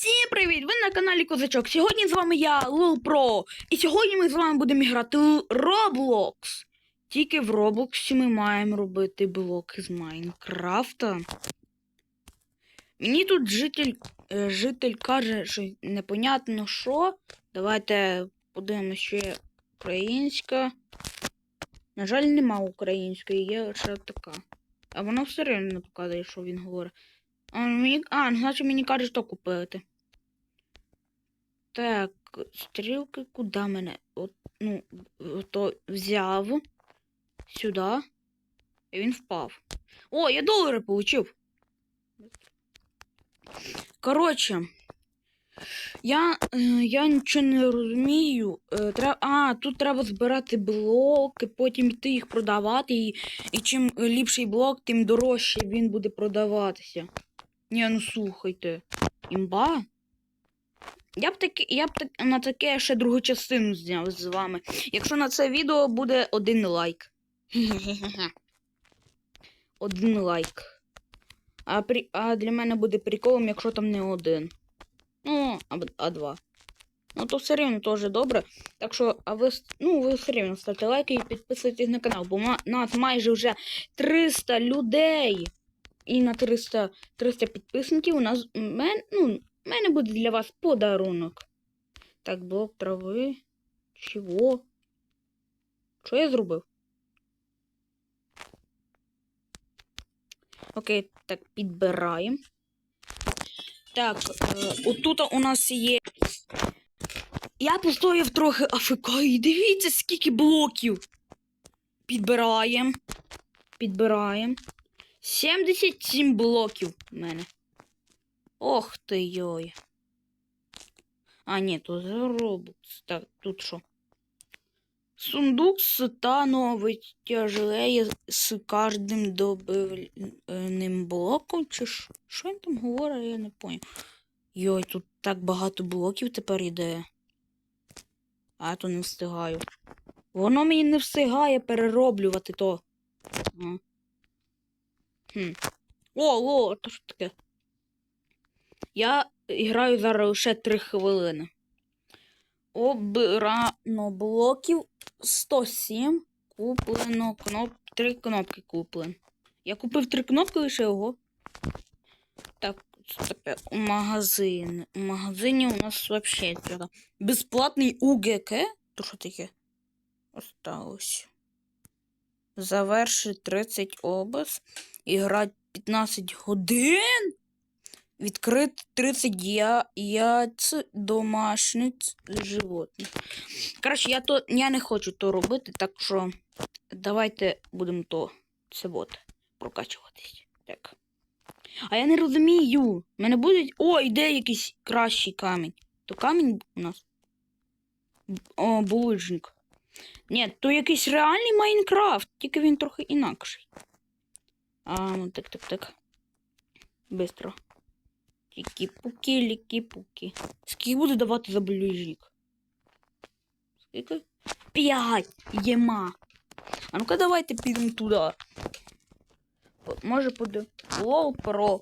Всім привіт! Ви на каналі Козачок. Сьогодні з вами я, Лил Про. І сьогодні ми з вами будемо грати у Roblox. Тільки в Роблоксі ми маємо робити блоки з Майнкрафта. Мені тут житель, е, житель каже, що непонятно що. Давайте подивимося, що є українська. На жаль, нема української, є лише така. А воно все рівно показує, що він говорить. А, мені... а, значить мені каже, що купити. Так, стрілки куди мене? От, ну, то взяв сюди. І він впав. О, я долари получив. Коротше, я, е, я нічого не розумію. Е, а, тут треба збирати блоки, потім йти їх продавати. І, і чим ліпший блок, тим дорожче він буде продаватися. Ні, ну слухайте. Імба? Я б таки, я б так, на таке ще другу частину зняв з вами. Якщо на це відео буде один лайк. один лайк. А, при, а для мене буде приколом, якщо там не один. Ну, а, а два. Ну, то все рівно теж добре. Так що, а ви, ну, ви все рівно ставте лайки і підписуйтесь на канал, бо нас майже вже 300 людей. І на 300, 300 підписників у нас мен, ну, в мене буде для вас подарунок. Так, блок трави. Чого? Що я зробив? Окей, так, підбираємо. Так, е, отут у нас є. Я постояв трохи АФК дивіться, скільки блоків. Підбираємо. Підбираємо. 77 блоків в мене. Ох ти йой. А, ні, тут Roblox. Так, тут що? Сундук становить тяжелее з кожним добивним блоком. Чи що? Він там говорить, я не понял. Йой, тут так багато блоків тепер іде. А я то не встигаю. Воно мені не встигає перероблювати то. Хм. О, о, то що таке? Я граю зараз лише 3 хвилини. Обрано блоків 107. Куплено кноп... 3 кнопки куплено. Я купив 3 кнопки лише його. Так, у магазин. У магазині у нас треба. Безплатний УГК? То що таке? Осталось. Заверши 30 обез. Іграть 15 годин. Відкрити 30 я... яйць домашніх животних. Коротше, я то я не хочу то робити, так що давайте будемо то це от прокачуватись. Так. А я не розумію. Мене будуть. О, іде якийсь кращий камінь. То камінь у нас. О, булыжник. Ні, то якийсь реальний Майнкрафт, тільки він трохи інакший. А, ну так, так, так. Бистро. Тікі-пукі, лікі-пукі. Скільки буде давати за булыжник? Скільки? П'ять! Єма. А ну-ка давайте підемо туди. Може буде Лол Про.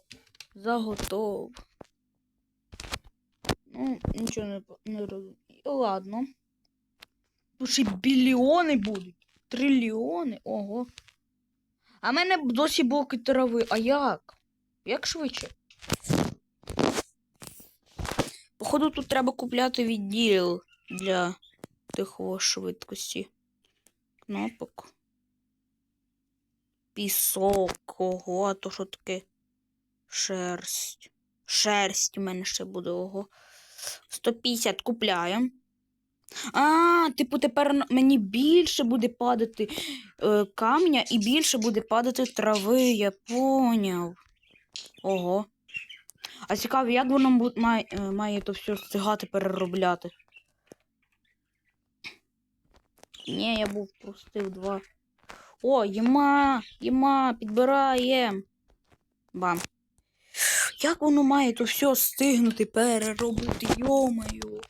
Заготов. Ну, нічого не, не розумію. Ладно. Тут ще біліони будуть. Трильйони. Ого. А в мене досі блоки трави. А як? Як швидше? Походу, тут треба купляти відділ для тихого швидкості. Кнопок. Пісок. Ого, а то що таке? Шерсть. Шерсть у мене ще буде, ого. 150 купляємо. А, типу, тепер мені більше буде падати е, камня і більше буде падати трави, я поняв. Ого. А цікаво, як воно має, е, має то все встигати переробляти. Ні, я був простив два. О, єма, єма, підбираєм. Бам. Як воно має то все стигнути переробити, йомаю.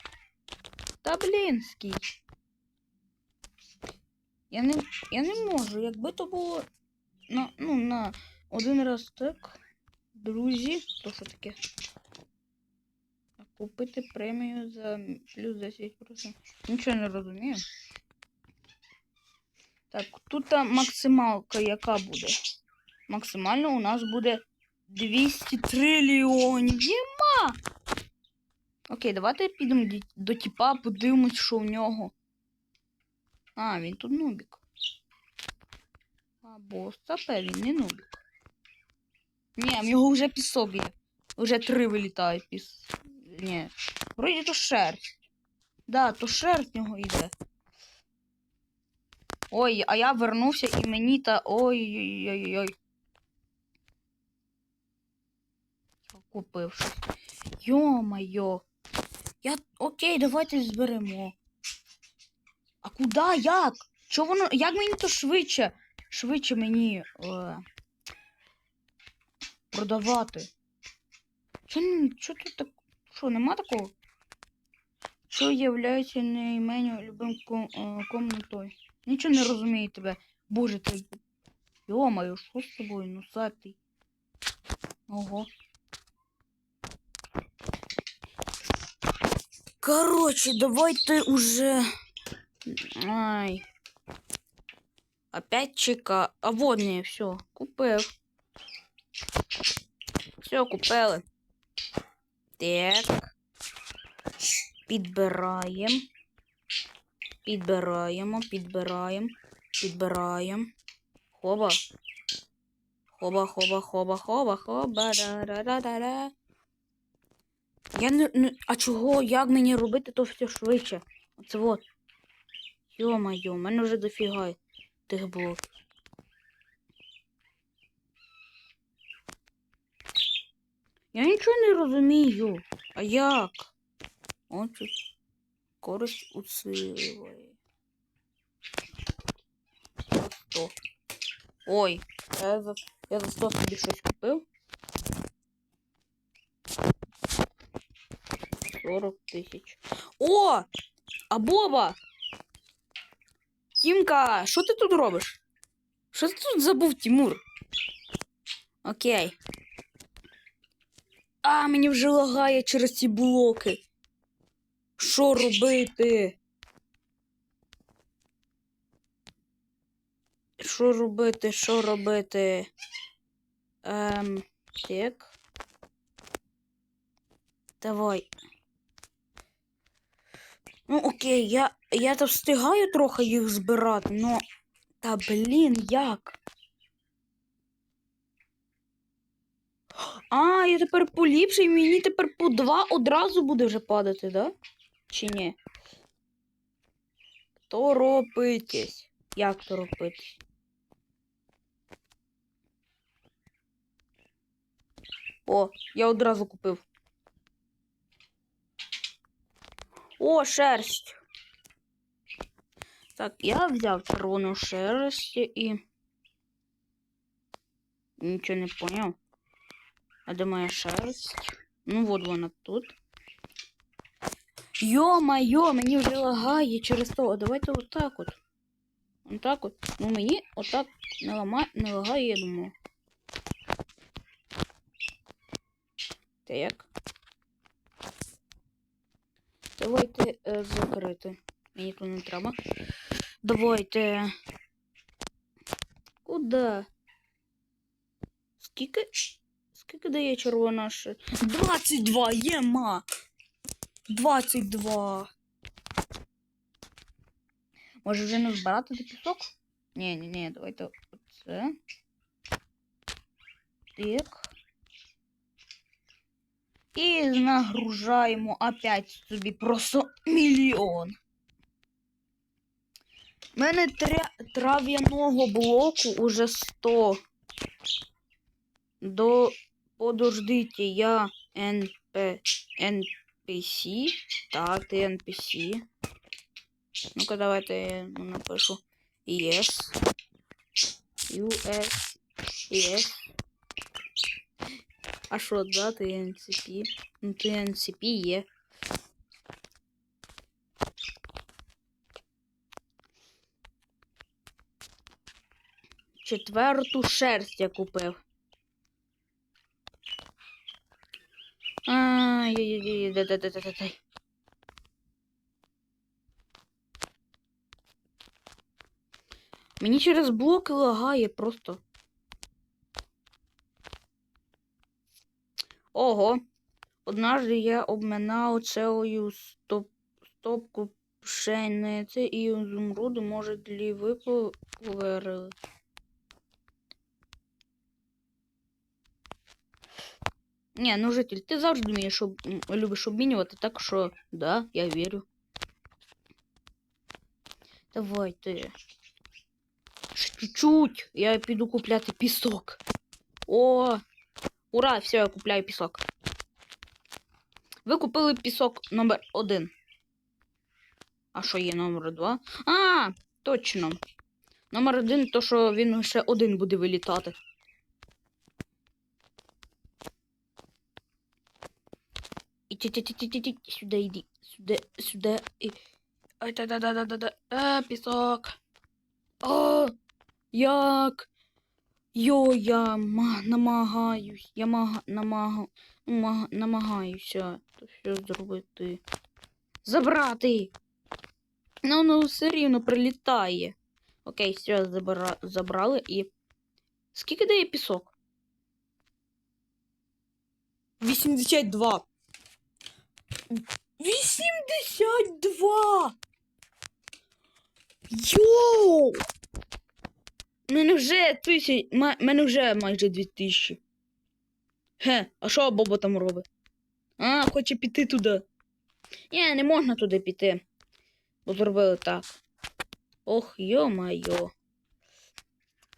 Та блін, скіч. Я не, я не можу, якби то було на, ну, на один раз так. Друзі, то що таке? Так. Купити премію за плюс 10%. Нічого не розумію. Так, тут максималка яка буде? Максимально у нас буде 200 трильйонів. Єма! Окей, давайте підемо до тіпа, подивимось, що в нього. А, він тут нубік. А бос це він не нубік. Ні, в нього вже пісок є. Вже три вилітає піс. Ні. Вроді то шерсть. Да, то шерсть в нього йде. Ой, а я вернувся і мені та. Ой-ой-ой-ой. Купив щось. Йо-майо. Я. Окей, давайте зберемо. А куди? Як? Що воно. Як мені то швидше? Швидше мені. Е... Продавати. Н- що тут так. Що, нема такого? Що являється найменю любим ком, е, комнатою? Нічого не розумію тебе. Боже ти. Йо-моє, що з тобою, носатий? Ого. Короче, давайте уже. Ай. Опять чека. А вот не, все, купив. Все, купили. Так. Підбираємо. Підбираємо, підбираємо, підбираємо. Хоба. Хоба, хоба, хоба, хоба, хоба, да да да да Я не. А чого? Як мені робити то все швидше? Оце вот. Йо-майо, в мене вже дофіга тих блоків. Я нічого не розумію. А як? От тут користь усилює. 100. Ой, я за, я за 100 собі щось купив. 40 тисяч. О! А Боба! Тімка, що ти тут робиш? Що ти тут забув, Тимур? Окей. А, мені вже лагає через ці блоки. Що робити? Що робити? Що робити? Ем, так. Давай. Ну, окей, я, я то встигаю трохи їх збирати, но. Та блін, як? А, я тепер поліпший, і мені тепер по два одразу буде вже падати, да? Чи ні? Торопитесь. Як торопитесь? О, я одразу купив. О, шерсть. Так, я взяв червону шерсть і. Нічого не поняв. А де моя шерсть? Ну, вот вона тут. Йо-майо, мені вже лагає через то. А давайте отак от. Отак от. Ну мені отак не ламає, не лагає, я думаю. Так. Давайте е, закрити. Мені тут не треба. Давайте. Куда? Скільки? Скільки дає червона ще? 22 єма! 22. Може вже не збирати до пісок? Ні, ні, ні, давайте оце. Так. І нагружаємо опять собі просто мільйон. У мене тря... трав'яного блоку уже 100. До подождите, я НП NPC. Так, ти NPC. Ну-ка, давайте я напишу Yes. US. Yes. А що, да, ти NCP? Ну, ти NCP є. Четверту шерсть я купив. А, Ай-яй-яй, дай-дай-дай-дай. Мені через блоки лагає просто. Ого. Однажды я обминав цілою стоп... стопку пшениці і ізумруди, може, лі ви Ні, ну житель, ти завжди вмієш об... м, любиш обмінювати, так що да, я вірю. Давайте. Ще чуть-чуть. Я піду купляти пісок. О! Ура! Все, я купляю пісок. Ви купили пісок номер один. А що є номер два? А, точно. Номер один, то що він лише один буде вилітати. Іди, сюди йди. Сюди, сюди. І... Ай, да да да да да да А, пісок. О, як? Йо, я намагаюсь. Я мага, намага, мага, намагаюся то все зробити. Забрати. Ну, ну, все рівно прилітає. Окей, все, забра... забрали і. Скільки дає пісок? 82. 82! Йоу! Мене вже тисяч. Мене вже майже 2000. Ге, а що Боба там робить? А, хоче піти туди. Ні, не можна туди піти. Бо зробили так. Ох, йо-майо.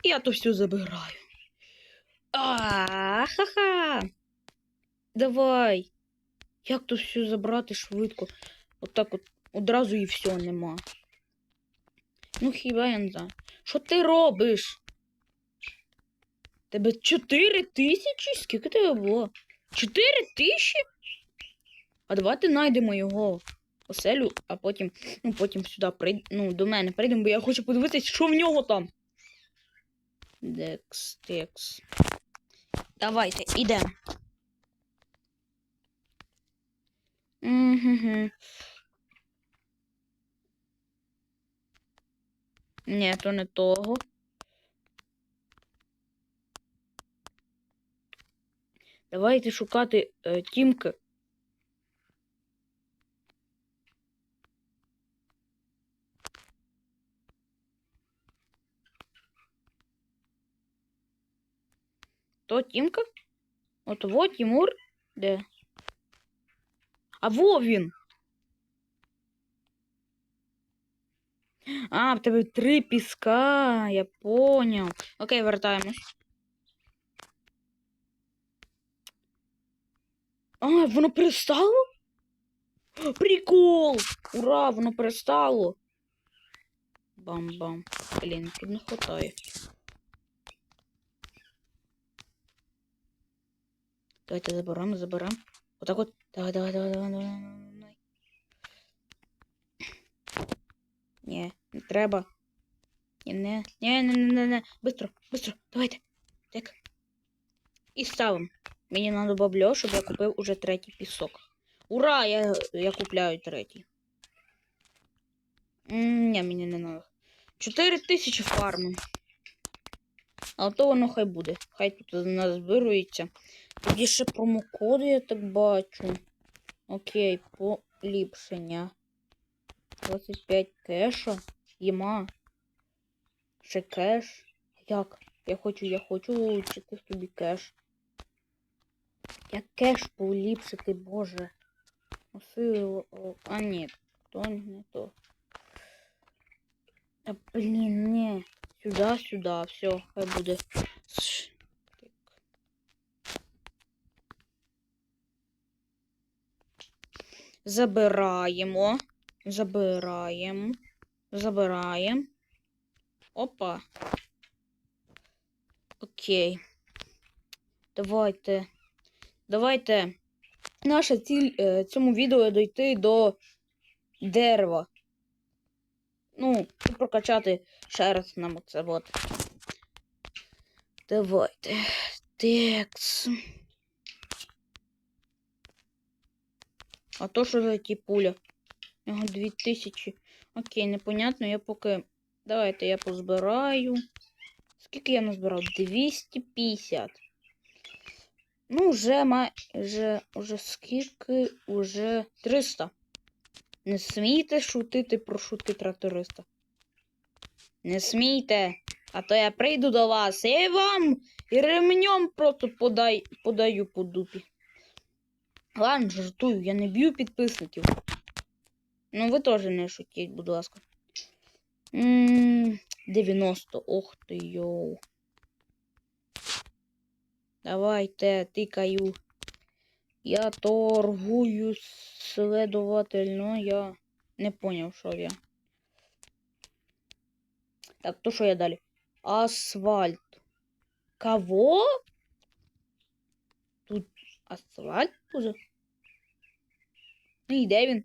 Я то все забираю. А, ха-ха. Давай. Як тут все забрати швидко? Отак от одразу і все нема. Ну хіба я не знаю. Що ти робиш? Тебе 4 тисячі? Скільки тебе було? 4 тисячі? А давайте знайдемо його оселю, а потім, ну, потім сюди прийд... ну, до мене прийдемо, бо я хочу подивитись, що в нього там. Декс, текс. Давайте, ідемо. Угу. Ні, то не того. Давайте шукати е, тімки. То Тімка? От во Тімур? Де? А во він. А, в тебе три піска, я поняв. Окей, вертаємось. А, воно перестало? Прикол! Ура, воно перестало. Бам-бам. Блін, тут не хватає. Давайте заберемо, заберемо. Отак от. Давай, давай, давай, давай, давай, давай. Ні, не треба. Ні, не, ні, не, не, не, не. Быстро, быстро, давайте. Так. І ставимо. Мені надо бабло, щоб я купив уже третій пісок. Ура! Я, я купляю третій. Ні, мені не надо. 4 тисячі фарму. А то воно хай буде. Хай тут назбирується. Є ще промокоди, я так бачу. Окей, поліпшення. 25 кеша. Єма. Ще кеш. Як? Я хочу, я хочу вилучити собі кеш. Як кеш поліпшити, боже. Оси... А ні, то не то. Та блін, не. Сюда, сюда, все, хай буде. Ш. Так. Забираємо. Забираємо. Забираємо. Опа. Окей. Давайте. Давайте. Наша ціль е, цьому відео дойти до дерева. Ну, прокачати ще раз нам оце от. Давайте. Текс. А то що за ті пуля? Його 2000. Окей, непонятно, я поки. Давайте я позбираю. Скільки я назбирав? 250. Ну, вже майже. Уже скільки? Уже 300. Не смійте шутити про шутки тракториста. Не смійте. А то я прийду до вас і вам і ремнем просто подай, подаю по дупі. Ладно, жартую, я не б'ю підписників. Ну, ви теж не шутіть, будь ласка. М, 90. Ох ти йоу. Давайте, тикаю. Я торгую следовательно, я не поняв, що я. Так, то що я далі? Асфальт. Кого? Асфальт уже? І де він?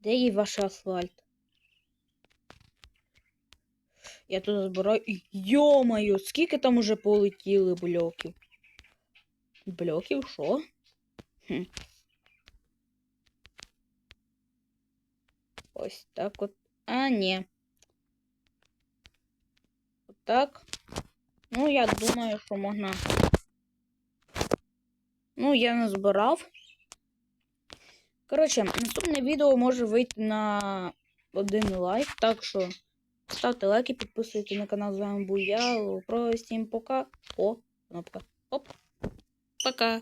Де є ваш асфальт? Я тут збираю. Йо-моє, скільки там уже полетіли блоків? Блоків, що? Хм. Ось так от. А, ні. Отак. Ну, я думаю, що можна. Ну, я не збирав. Коротше, наступне відео може вийти на один лайк. Так що ставте лайки, підписуйтесь на канал. З вами був я. Про всім пока. О, кнопка. Оп. Пока.